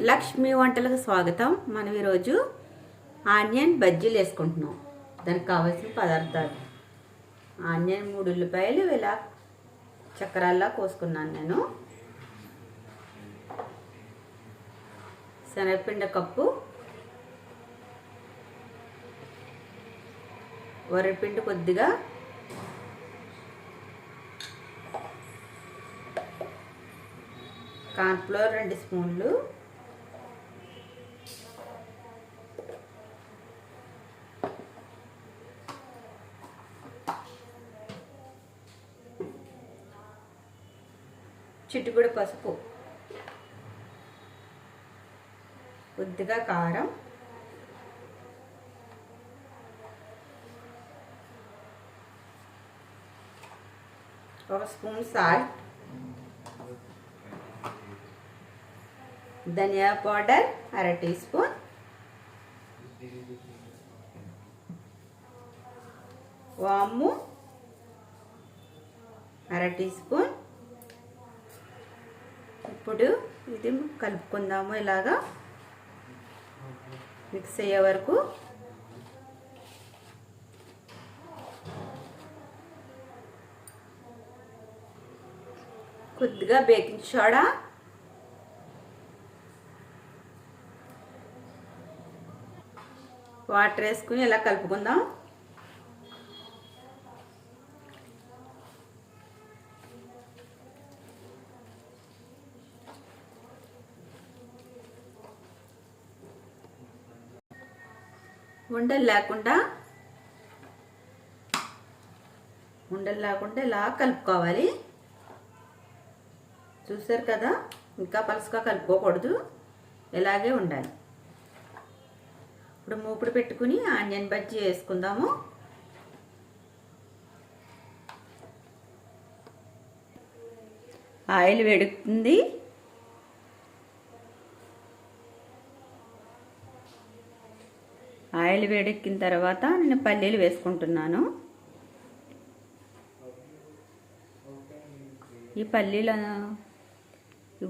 లక్ష్మి వంటలకు స్వాగతం. మనం ఈరోజు ఆనియన్ బజ్జీలు వేసుకుంటున్నాం. దానికి కావాల్సిన పదార్థాలు. ఆనియన్ మూడు ఉల్లిపాయలు ఇలా చక్రాల్లా కోసుకున్నాను నేను. శనగపిండి కప్పు. వరిపిండి కొద్దిగా. కార్న్ఫ్లోర్ రెండు స్పూన్లు. చిట్టుగుడు పసుపు. కొద్దిగా కారం. ఒక స్పూన్ సాల్ట్. ధనియా పౌడర్ అర టీ స్పూన్. వాము అర టీ స్పూన్. ఇప్పుడు ఇది కలుపుకుందాము ఇలాగా. మిక్స్ అయ్యే వరకు. కొద్దిగా బేకింగ్ సోడా. వాటర్ వేసుకుని ఇలా కలుపుకుందాం. ఉండలు లేకుండా ఉండలు లేకుండా ఇలా కలుపుకోవాలి. చూసారు కదా? ఇంకా పలుసుగా కలుపుకోకూడదు. ఇలాగే ఉండాలి. ఇప్పుడు మూపుడు పెట్టుకుని ఆనియన్ బజ్జీ వేసుకుందాము. ఆయిల్ వేడుతుంది ఆయిల్ వేడెక్కిన తర్వాత నేను పల్లీలు వేసుకుంటున్నాను. ఈ పల్లీలు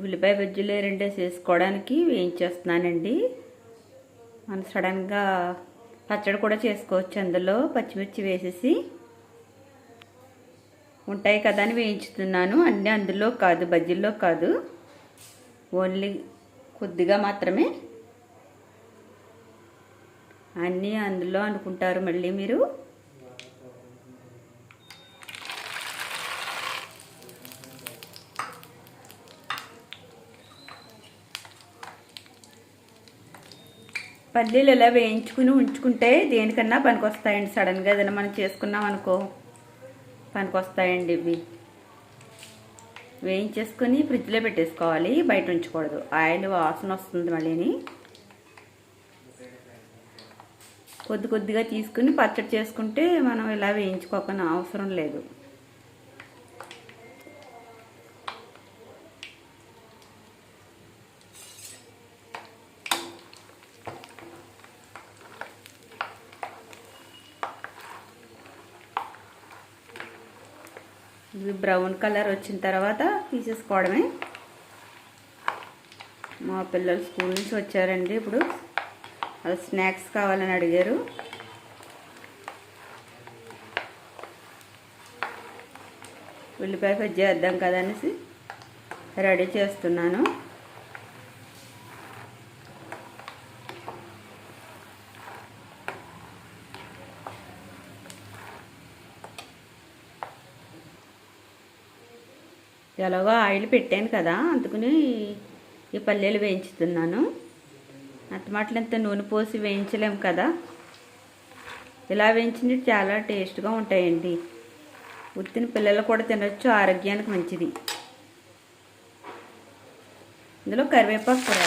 ఉల్లిపాయ బజ్జీలు రెండేసి వేసుకోవడానికి వేయించేస్తున్నానండి. మనం సడన్గా పచ్చడి కూడా చేసుకోవచ్చు. అందులో పచ్చిమిర్చి వేసేసి ఉంటాయి కదా అని వేయించుతున్నాను. అన్నీ అందులో కాదు బజ్జీల్లో కాదు. ఓన్లీ కొద్దిగా మాత్రమే అన్నీ అందులో అనుకుంటారు మళ్ళీ మీరు. పల్లీలు ఇలా వేయించుకుని ఉంచుకుంటే దేనికన్నా పనికొస్తాయండి. సడన్గా ఏదైనా మనం చేసుకున్నాం అనుకో పనికొస్తాయండి ఇవి. వేయించేసుకొని ఫ్రిడ్జ్లో పెట్టేసుకోవాలి. బయట ఉంచకూడదు. ఆయిల్ వాసన వస్తుంది మళ్ళీని. కొద్ది కొద్దిగా తీసుకుని పచ్చడి చేసుకుంటే మనం ఇలా వేయించుకోకుండా అవసరం లేదు. ఇవి బ్రౌన్ కలర్ వచ్చిన తర్వాత తీసేసుకోవడమే. మా పిల్లలు స్కూల్ నుంచి వచ్చారండి ఇప్పుడు. అది స్నాక్స్ కావాలని అడిగారు. ఉల్లిపాయ బజ్జీ వేద్దాం కదా రెడీ చేస్తున్నాను. ఎలాగో ఆయిల్ పెట్టాను కదా అందుకని ఈ పల్లీలు వేయించుతున్నాను. అత్తమాటలు ఎంత నూనె పోసి వేయించలేము కదా? ఇలా వేయించినవి చాలా టేస్ట్గా ఉంటాయండి. ఉత్తిన పిల్లలు కూడా తినొచ్చు ఆరోగ్యానికి మంచిది. ఇందులో కరివేపాకు కూడా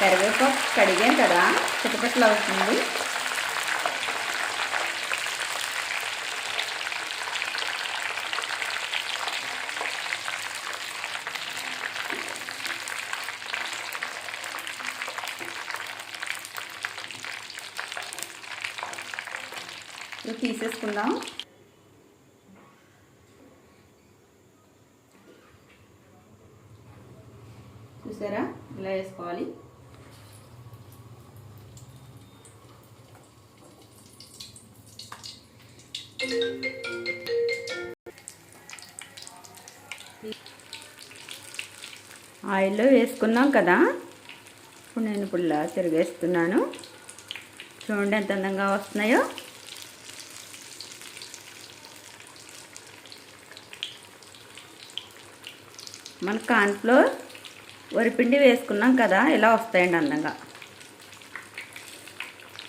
కరివేపాకు కడిగాను కదా? చిటపట్లు అవుతుంది. తీసేసుకుందాం. చూసారా? ఇలా వేసుకోవాలి. ఆయిల్లో వేసుకున్నాం కదా? ఇప్పుడు నేను ఇప్పుడు ఇలా తిరిగేస్తున్నాను. చూడండి ఎంత అందంగా వస్తున్నాయో. మన కార్న్ఫ్లోర్ వరిపిండి వేసుకున్నాం కదా ఇలా వస్తాయండి అందంగా.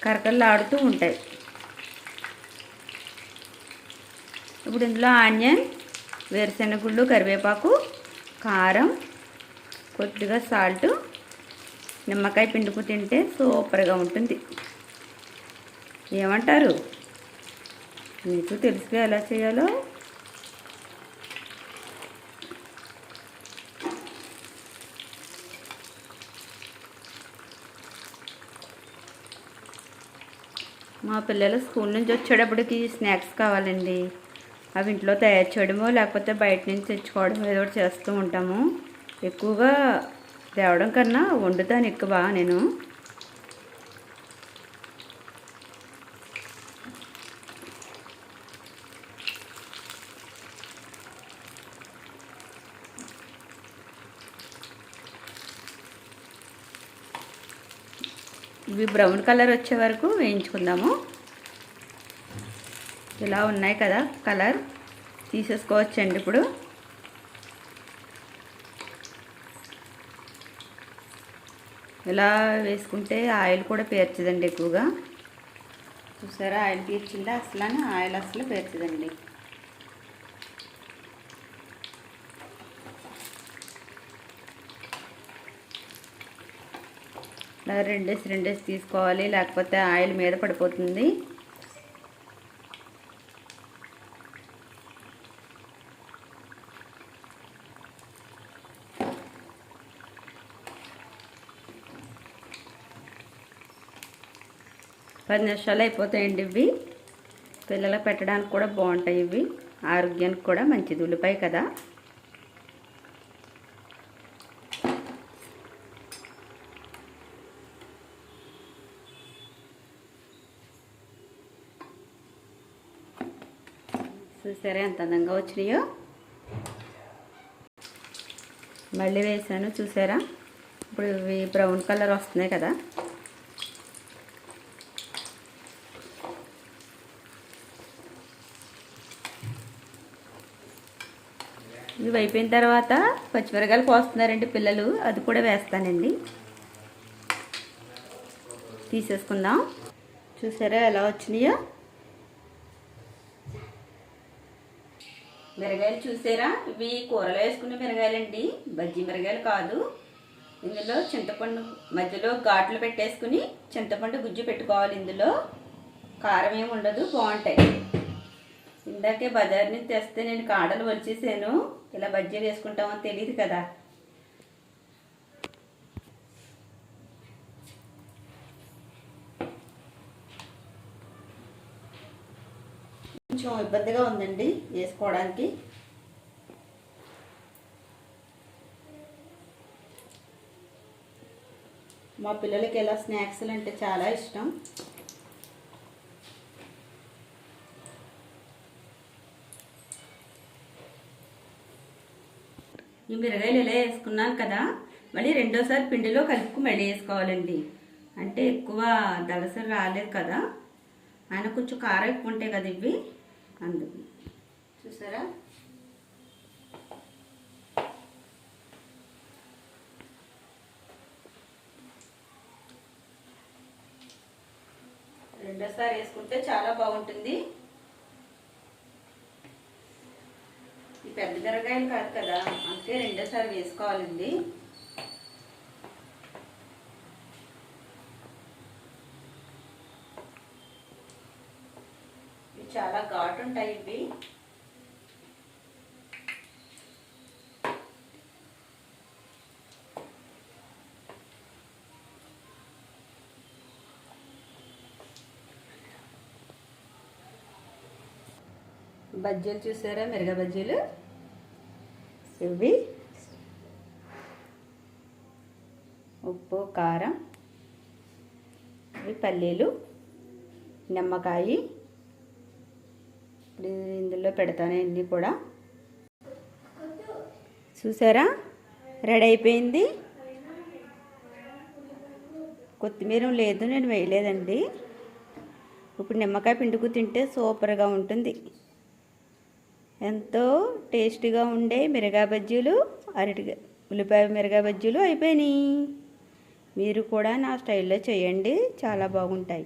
కరకరలాడుతూ ఉంటాయి. ఇప్పుడు ఇందులో ఆనియన్ వేరుశెనగుళ్ళు కరివేపాకు కారం కొద్దిగా సాల్ట్ నిమ్మకాయ పిండుకు తింటే సూపర్గా ఉంటుంది. ఏమంటారు? మీకు తెలుసు ఎలా చేయాలో మా పిల్లలు స్కూల్ నుంచి వచ్చేటప్పటికి స్నాక్స్ కావాలండి. అవి ఇంట్లో తయారు చేయడమో లేకపోతే బయట నుంచి తెచ్చుకోవడం ఏదో ఒకటి చేస్తూ ఉంటాము. ఎక్కువగా తేవడం కన్నా వండుతాను ఎక్కువ బాగా నేను. ఇవి బ్రౌన్ కలర్ వచ్చే వరకు వేయించుకుందాము. ఇలా ఉన్నాయి కదా కలర్. తీసేసుకోవచ్చండి ఇప్పుడు. ఇలా వేసుకుంటే ఆయిల్ కూడా పేర్చదండి ఎక్కువగా. చూసారా? ఆయిల్ పీర్చిందా? అసలు ఆయిల్ అసలు పేర్చదండి. ఇలా రెండేసి రెండేసి తీసుకోవాలి. లేకపోతే ఆయిల్ మీద పడిపోతుంది. పది నిమిషాలు అయిపోతాయండి ఇవి. పిల్లలకు పెట్టడానికి కూడా బాగుంటాయి ఇవి. ఆరోగ్యానికి కూడా మంచిది. ఉల్లిపాయ కదా. చూసారా ఎంత అందంగా వచ్చినాయో. మళ్ళీ వేసాను చూసారా? ఇప్పుడు ఇవి బ్రౌన్ కలర్ వస్తున్నాయి కదా. ఇవి అయిపోయిన తర్వాత పచ్చిమిరకాయలు పోస్తున్నారండి పిల్లలు అది కూడా వేస్తానండి. తీసేసుకుందాం. చూసారా ఎలా వచ్చినాయో? మిరగాయలు చూసారా? ఇవి కూరలో వేసుకునే మిరగాయలండి. బజ్జీ మిరగాయలు కాదు. ఇందులో చింతపండు మధ్యలో ఘాట్లు పెట్టేసుకుని చింతపండు గుజ్జు పెట్టుకోవాలి ఇందులో. కారం ఏమి ఉండదు బాగుంటాయి. ఇందాకే బజార్ నుంచి తెస్తే నేను కాడలు వచ్చేసాను ఇలా బజ్జీలు వేసుకుంటామో తెలియదు కదా. కొంచెం ఇబ్బందిగా ఉందండి వేసుకోవడానికి. మా పిల్లలకి ఇలా స్నాక్స్లు అంటే చాలా ఇష్టం. ఈ మిరగాయలు ఇలా వేసుకున్నాను కదా మళ్ళీ రెండోసారి పిండిలో కలుపుకు మళ్ళీ వేసుకోవాలండి. అంటే ఎక్కువ దళసరి రాలేదు కదా ఆయన కొంచెం కారం ఎక్కువ ఉంటాయి కదా ఇవి. అందుకు. చూసారా? రెండోసారి వేసుకుంటే చాలా బాగుంటుంది. ఈ పెద్ద మిరగాయలు కాదు కదా అందుకే రెండోసారి వేసుకోవాలండి. చాలా ఘాటు ఉంటాయి ఇవి బజ్జీలు చూసారా? మిరగ బజ్జీలు. ఇవి. ఉప్పు కారం. ఇవి పల్లీలు. నిమ్మకాయి. ఇప్పుడు ఇందులో పెడతాను ఇన్ని కూడా. చూసారా? రెడీ అయిపోయింది. కొత్తిమీర లేదు నేను వేయలేదండి. ఇప్పుడు నిమ్మకాయ పిండుకు తింటే సూపర్గా ఉంటుంది. ఎంతో టేస్టీగా ఉండే మిరగా బజ్జీలు అరటి ఉల్లిపాయ మిరగా బజ్జీలు అయిపోయినాయి. మీరు కూడా నా స్టైల్లో చేయండి చాలా బాగుంటాయి.